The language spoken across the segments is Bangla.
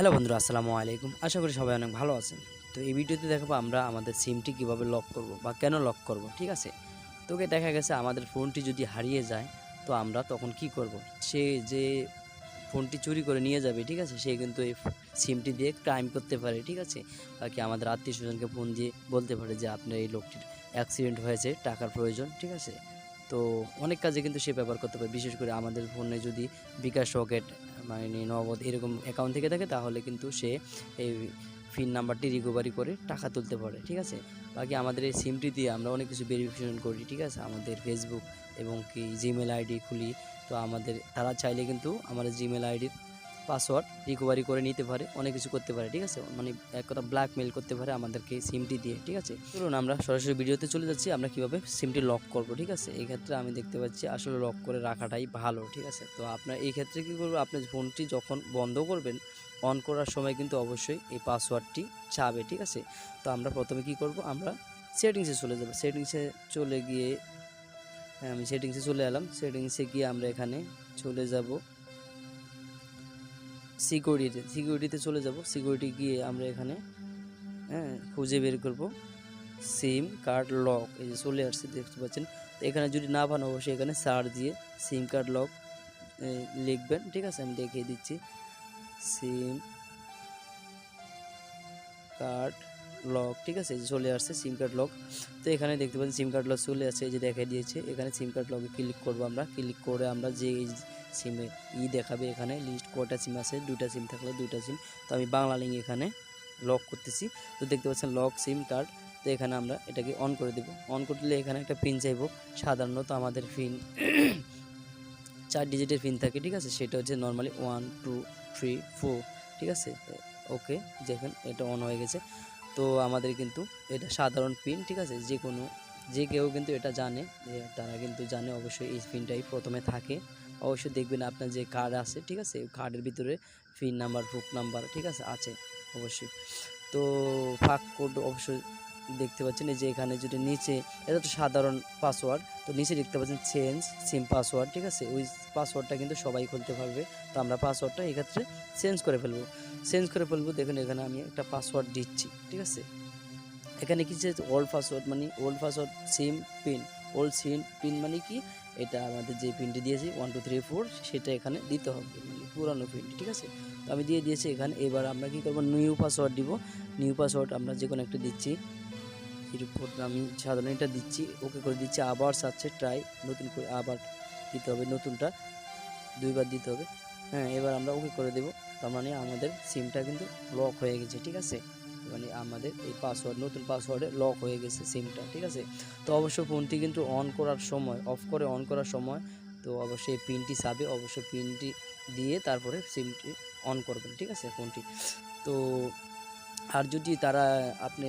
হ্যালো বন্ধুরা, আসসালামু আলাইকুম। আশা করি সবাই অনেক ভালো আছেন। তো এই ভিডিওতে দেখাবো আমরা আমাদের সিমটি কীভাবে লক করব বা কেন লক করব, ঠিক আছে? তোকে দেখা গেছে আমাদের ফোনটি যদি হারিয়ে যায়, তো আমরা তখন কি করব? সে যে ফোনটি চুরি করে নিয়ে যাবে, ঠিক আছে? সে কিন্তু এই সিমটি দিয়ে ক্রাইম করতে পারে, ঠিক আছে? বাকি আমাদের আত্মীয় স্বজনকে ফোন দিয়ে বলতে পারে যে আপনার এই লোকটির অ্যাক্সিডেন্ট হয়েছে, টাকার প্রয়োজন, ঠিক আছে? তো অনেক কাজে কিন্তু সে ব্যবহার করতে পারে। বিশেষ করে আমাদের ফোনে যদি বিকাশ রকেট মানে নগদ এরকম অ্যাকাউন্ট থেকে থাকে, তাহলে কিন্তু সে এই ফিন নাম্বারটি রিকভারি করে টাকা তুলতে পারে, ঠিক আছে? বাকি আমাদের এই সিমটি দিয়ে আমরা অনেক কিছু ভেরিফিকেশন করি, ঠিক আছে? আমাদের ফেসবুক এবং কি জিমেল আইডি খুলি, তো আমাদের, তারা চাইলে কিন্তু আমাদের জিমেল আইডির পাসওয়ার্ড রিকভারি করে নিতে পারে, অনেক কিছু করতে পারে, ঠিক আছে? মানে এক কথা ব্ল্যাকমেল করতে পারে আমাদেরকে সিমটি দিয়ে, ঠিক আছে? চলুন আমরা সরাসরি ভিডিওতে চলে যাচ্ছি, আমরা কীভাবে সিমটি লক করব, ঠিক আছে? এই ক্ষেত্রে আমি দেখতে পাচ্ছি আসলে লক করে রাখাটাই ভালো, ঠিক আছে? তো আপনার এই ক্ষেত্রে কী করব আপনার ফোনটি যখন বন্ধ করবেন অন করার সময় কিন্তু অবশ্যই এই পাসওয়ার্ডটি চাবে ঠিক আছে? তো আমরা প্রথমে কি করব, আমরা সেটিংসে চলে যাব। সেটিংসে চলে গিয়ে, আমি সেটিংসে চলে এলাম। সেটিংসে গিয়ে আমরা এখানে চলে যাব। সিকিউরিটিতে সিকিউরিটিতে চলে যাব। সিকিউরিটি গিয়ে আমরা এখানে হ্যাঁ খুঁজে বের করব। সিম কার্ড লক, এই যে চলে আসছে, দেখতে পাচ্ছেন। এখানে যদি না ভানো অবশ্যই এখানে সার দিয়ে সিম কার্ড লক লিখবেন। ঠিক আছে, আমি দেখিয়ে দিচ্ছি। সিম কার্ড লক ঠিক আছে? চলে আসছে সিম কার্ড লক তো এখানে দেখতে পাচ্ছেন সিম কার্ড লক চলে আসছে, এই যে দেখা দিয়েছে। এখানে সিম কার্ড লকে ক্লিক করব আমরা। ক্লিক করে আমরা যে সিমে ই দেখাবে এখানে লিস্ট কটা সিম আছে? দুইটা সিম থাকলে দুইটা সিম তো আমি বাংলা লিঙ্ক এখানে লক করতেছি। তো দেখতে পাচ্ছেন লক সিম কার্ড তো এখানে আমরা এটাকে অন করে দেব। অন করলে এখানে একটা পিন চাইব। সাধারণত আমাদের পিন চার ডিজিটের পিন থাকে, ঠিক আছে? সেটা হচ্ছে normally one two three four ঠিক আছে? ওকে দেখেন এটা অন হয়ে গেছে। তো আমাদের কিন্তু এটা সাধারণ পিন ঠিক আছে? যে কোনো, যে কেউ কিন্তু এটা জানে তারা কিন্তু জানে অবশ্যই এই পিনটাই প্রথমে থাকে। অবশ্যই দেখবেন আপনার যে কার্ড আছে, ঠিক আছে? কার্ডের ভিতরে পিন নাম্বার বুক নাম্বার ঠিক আছে? আছে, অবশ্যই। তো ফাঁক কোড অবশ্যই দেখতে পাচ্ছেন, এই যে এখানে যদি নিচে, এটা তো সাধারণ পাসওয়ার্ড তো নিচে দেখতে পাচ্ছেন চেঞ্জ সিম পাসওয়ার্ড ঠিক আছে? ওই পাসওয়ার্ডটা কিন্তু সবাই খুলতে পারবে, তো আমরা পাসওয়ার্ডটা এক্ষেত্রে চেঞ্জ করে ফেলব। চেঞ্জ করে ফেলব, দেখুন এখানে আমি একটা পাসওয়ার্ড দিচ্ছি, ঠিক আছে? এখানে কি যে ওল্ড পাসওয়ার্ড মানে old password SIM PIN old SIM PIN মানে কি? এটা আমাদের যে পিনটি দিয়েছি ওয়ান টু থ্রি ফোর সেটা এখানে দিতে হবে মানে পুরানো পিনটি ঠিক আছে? তো আমি দিয়ে দিয়েছি এখানে, এবার আমরা কি করব? নিউ পাসওয়ার্ড দিব নিউ পাসওয়ার্ড আমরা যে কোনো একটা দিচ্ছি এরপর আমি সাধারণ এটা দিচ্ছি ওকে করে দিচ্ছি, আবার সাচ্ছে ট্রাই নতুন করে আবার দিতে হবে নতুনটা, দুইবার দিতে হবে। হ্যাঁ এবার আমরা ওকে করে দেবো। তার মানে আমাদের সিমটা কিন্তু লক হয়ে গেছে, ঠিক আছে? মানে আমাদের এই পাসওয়ার্ড নতুন পাসওয়ার্ডে লক হয়ে গেছে সিমটা ঠিক আছে? তো অবশ্য ফোনটি কিন্তু অন করার সময় অফ করে অন করার সময়, তো অবশ্যই পিনটি সাবে অবশ্যই পিনটি দিয়ে তারপরে সিমটি অন করবেন, ঠিক আছে ফোনটি তো আর যদি তারা আপনি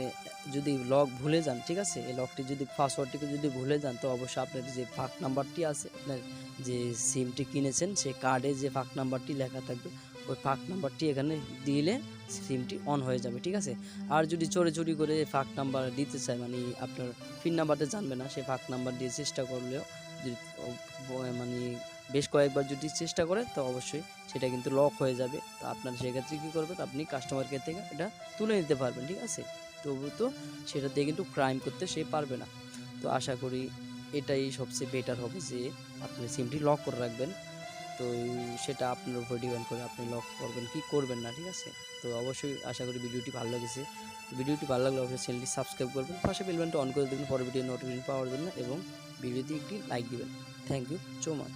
যদি লক ভুলে যান, ঠিক আছে? এই লকটি যদি পাসওয়ার্ডটিকে যদি ভুলে যান, তো অবশ্যই আপনার যে ফাঁক নাম্বারটি আছে, আপনার যে সিমটি কিনেছেন, সেই কার্ডে যে ফাঁক নাম্বারটি লেখা থাকবে, ওই ফাঁক নাম্বারটি এখানে দিলে সিমটি অন হয়ে যাবে, ঠিক আছে? আর যদি চোরে চুরি করে ফাঁক নাম্বার দিতে চায় মানে আপনার পিন নাম্বারটা জানবে না সে ফাঁক নাম্বার দিয়ে চেষ্টা করলেও যদি মানে বেশ কয়েকবার যদি চেষ্টা করে, তো অবশ্যই সেটা কিন্তু লক হয়ে যাবে। তো আপনার সেক্ষেত্রে কী করবেন? আপনি কাস্টমার কেয়ার থেকে এটা তুলে নিতে পারবেন, ঠিক আছে? তবু তো, সেটা দিয়ে কিন্তু ক্রাইম করতে সে পারবে না। তো আশা করি এটাই সবচেয়ে বেটার হবে যে, আপনি সিমটি লক করে রাখবেন। তো সেটা আপনার উপর ডিপেন্ড করে আপনি লক করবেন, কি করবেন না, ঠিক আছে? তো অবশ্যই আশা করি ভিডিওটি ভালো লেগেছে। ভিডিওটি ভালো লাগলে অবশ্যই চ্যানেলটি সাবস্ক্রাইব করবেন, পাশে বেলবেনটা অন করে দেবেন পরে ভিডিও নোটিফিকেশন পাওয়ার জন্য এবং ভিডিওতে একটি লাইক দিবেন। Thank you so much